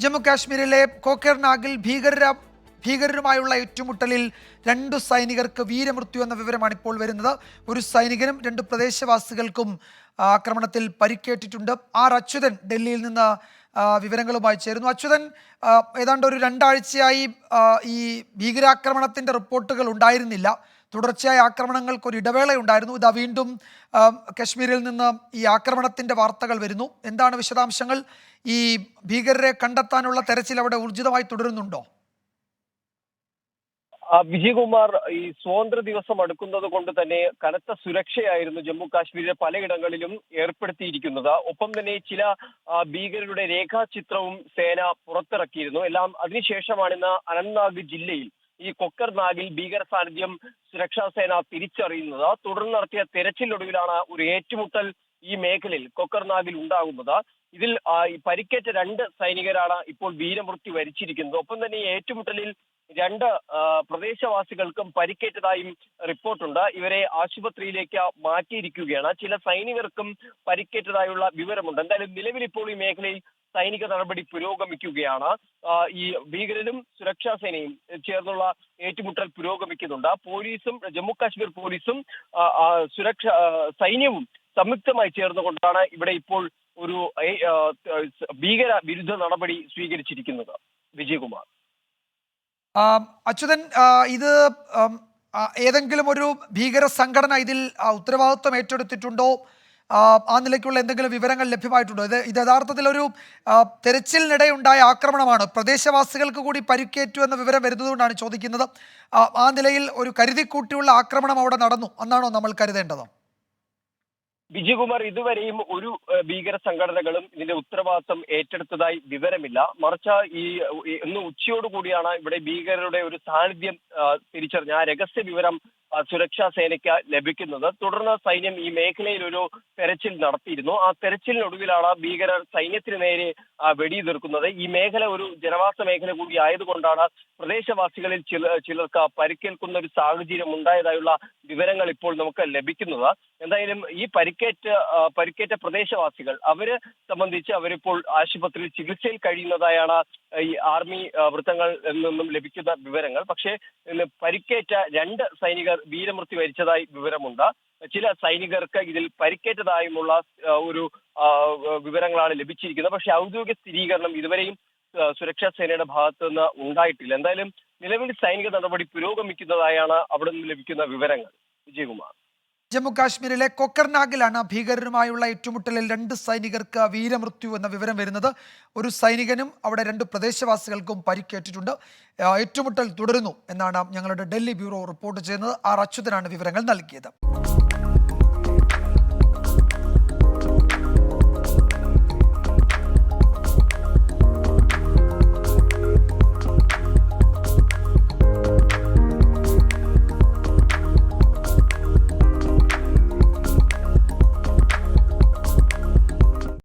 ജമ്മു കാശ്മീരിലെ കോക്കർനാഗിൽ ഭീകര ഭീകരരുമായുള്ള ഏറ്റുമുട്ടലിൽ രണ്ടു സൈനികർക്ക് വീരമൃത്യു എന്ന വിവരമാണ് ഇപ്പോൾ വരുന്നത്. ഒരു സൈനികനും രണ്ട് പ്രദേശവാസികൾക്കും ആക്രമണത്തിൽ പരിക്കേറ്റിട്ടുണ്ട്. ആർ. അച്യുതൻ ഡൽഹിയിൽ നിന്ന് വിവരങ്ങളുമായി ചേരുന്നു. അച്യുതൻ ഏതാണ്ട് ഒരു രണ്ടാഴ്ചയായി ഈ ഭീകരാക്രമണത്തിന്റെ റിപ്പോർട്ടുകൾ ഉണ്ടായിരുന്നില്ല. തുടർച്ചയായ ആക്രമണങ്ങൾക്ക് ഒരു ഇടവേളയുണ്ടായിരുന്നു. ഇതാ വീണ്ടും കശ്മീരിൽ നിന്ന് ഈ ആക്രമണത്തിന്റെ വാർത്തകൾ വരുന്നു. എന്താണ് വിശദാംശങ്ങൾ? ഈ ഭീകരരെ കണ്ടെത്താനുള്ള തെരച്ചിൽ അവിടെ ഊർജിതമായി തുടരുന്നുണ്ടോ? വിജയകുമാർ ഈ സ്വാതന്ത്ര്യ ദിവസം അടുക്കുന്നത് കൊണ്ട് തന്നെ കനത്ത സുരക്ഷയായിരുന്നു ജമ്മു കാശ്മീരിലെ പലയിടങ്ങളിലും ഏർപ്പെടുത്തിയിരിക്കുന്നത്. ഒപ്പം തന്നെ ചില ഭീകരരുടെ രേഖാചിത്രവും സേന പുറത്തിറക്കിയിരുന്നു. എല്ലാം അതിനുശേഷമാണ് ഇന്ന് അനന്ത്നാഗ് ജില്ലയിൽ ഈ കൊക്കർനാഗിൽ ഭീകര സാന്നിധ്യം സുരക്ഷാ സേന തിരിച്ചറിയുന്നത്. തുടർന്ന് നടത്തിയ തെരച്ചിലൊടുവിലാണ് ഒരു ഏറ്റുമുട്ടൽ ഈ മേഖലയിൽ കൊക്കർനാഗിൽ ഉണ്ടാകുന്നത്. ഇതിൽ പരിക്കേറ്റ രണ്ട് സൈനികരാണ് ഇപ്പോൾ വീരമൃത്യു വരിച്ചിരിക്കുന്നത്. ഒപ്പം തന്നെ ഈ ഏറ്റുമുട്ടലിൽ രണ്ട് പ്രദേശവാസികൾക്കും പരിക്കേറ്റതായും റിപ്പോർട്ടുണ്ട്. ഇവരെ ആശുപത്രിയിലേക്ക് മാറ്റിയിരിക്കുകയാണ്. ചില സൈനികർക്കും പരിക്കേറ്റതായുള്ള വിവരമുണ്ട്. എന്തായാലും നിലവിൽ ഇപ്പോൾ ഈ മേഖലയിൽ സൈനിക നടപടി പുരോഗമിക്കുകയാണ്. ഈ ഭീകരരും സുരക്ഷാ സേനയും ചേർന്നുള്ള ഏറ്റുമുട്ടൽ പുരോഗമിക്കുന്നുണ്ട്. പോലീസും ജമ്മു കാശ്മീർ പോലീസും സുരക്ഷ സൈന്യവും സംയുക്തമായി ചേർന്നുകൊണ്ടാണ് ഇവിടെ ഇപ്പോൾ ഒരു ഭീകര വിരുദ്ധ നടപടി സ്വീകരിച്ചിരിക്കുന്നത്. വിജയകുമാർ. അച്യുതൻ ഇത് ഏതെങ്കിലും ഒരു ഭീകര സംഘടന ഇതിൽ ഉത്തരവാദിത്വം ഏറ്റെടുത്തിട്ടുണ്ടോ? ആ, നിലയ്ക്കുള്ള എന്തെങ്കിലും വിവരങ്ങൾ ലഭ്യമായിട്ടുണ്ടോ? ഇത് ഇത് യഥാർത്ഥത്തിൽ ഒരു തെരച്ചിലിനിടെയുണ്ടായ ആക്രമണമാണ്. പ്രദേശവാസികൾക്ക് കൂടി പരിക്കേറ്റു എന്ന വിവരം വരുന്നതുകൊണ്ടാണ് ചോദിക്കുന്നത്. ആ, നിലയിൽ ഒരു കരുതിക്കൂട്ടിയുള്ള ആക്രമണം അവിടെ നടന്നു എന്നാണോ നമ്മൾ കരുതേണ്ടത്? വിജയകുമാർ ഇതുവരെയും ഒരു ഭീകര സംഘടനകളും ഇതിന്റെ ഉത്തരവാദിത്വം ഏറ്റെടുത്തതായി വിവരമില്ല. മറിച്ച് ഈ ഇന്ന് ഉച്ചയോടുകൂടിയാണ് ഇവിടെ ഭീകരരുടെ ഒരു സാന്നിധ്യം തിരിച്ചറിഞ്ഞ ആ രഹസ്യ വിവരം സുരക്ഷാ സേനയ്ക്ക് ലഭിക്കുന്നത്. തുടർന്ന് സൈന്യം ഈ മേഖലയിൽ ഒരു തെരച്ചിൽ നടത്തിയിരുന്നു. ആ തെരച്ചിലിനൊടുവിലാണ് ഭീകരർ സൈന്യത്തിന് നേരെ വെടിയുതിർക്കുന്നത്. ഈ മേഖല ഒരു ജനവാസ മേഖല കൂടി ആയതുകൊണ്ടാണ് പ്രദേശവാസികളിൽ ചില ചിലർക്ക് പരിക്കേൽക്കുന്ന ഒരു സാഹചര്യം ഉണ്ടായതായുള്ള വിവരങ്ങൾ ഇപ്പോൾ നമുക്ക് ലഭിക്കുന്നത്. എന്തായാലും ഈ പരിക്കേറ്റ പരിക്കേറ്റ പ്രദേശവാസികൾ അവരെ സംബന്ധിച്ച് അവരിപ്പോൾ ആശുപത്രിയിൽ ചികിത്സയിൽ കഴിയുന്നതായാണ് ഈ ആർമി വൃത്തങ്ങൾ നിന്നും ലഭിക്കുന്ന വിവരങ്ങൾ. പക്ഷേ പരിക്കേറ്റ രണ്ട് സൈനികർ വീരമൃത്യു വരിച്ചതായി വിവരമുണ്ട്. ചില സൈനികർക്ക് ഇതിൽ പരിക്കേറ്റതായുമുള്ള ഒരു വിവരങ്ങളാണ് ലഭിച്ചിരിക്കുന്നത്. പക്ഷെ ഔദ്യോഗിക സ്ഥിരീകരണം ഇതുവരെയും സുരക്ഷാ സേനയുടെ ഭാഗത്തു നിന്ന് ഉണ്ടായിട്ടില്ല. എന്തായാലും നിലവിൽ സൈനിക നടപടി പുരോഗമിക്കുന്നതായാണ് അവിടെ നിന്ന് ലഭിക്കുന്ന വിവരങ്ങൾ. വിജയകുമാർ. ജമ്മു കാശ്മീരിലെ കൊക്കർനാഗിലാണ് ഭീകരരുമായുള്ള ഏറ്റുമുട്ടലിൽ രണ്ട് സൈനികർക്ക് വീരമൃത്യു എന്ന വിവരം വരുന്നത്. ഒരു സൈനികനും അവിടെ രണ്ട് പ്രദേശവാസികൾക്കും പരിക്കേറ്റിട്ടുണ്ട്. ഏറ്റുമുട്ടൽ തുടരുന്നു എന്നാണ് ഞങ്ങളുടെ ഡൽഹി ബ്യൂറോ റിപ്പോർട്ട് ചെയ്യുന്നത്. ആർ അച്യുതനാണ് വിവരങ്ങൾ നൽകിയത്.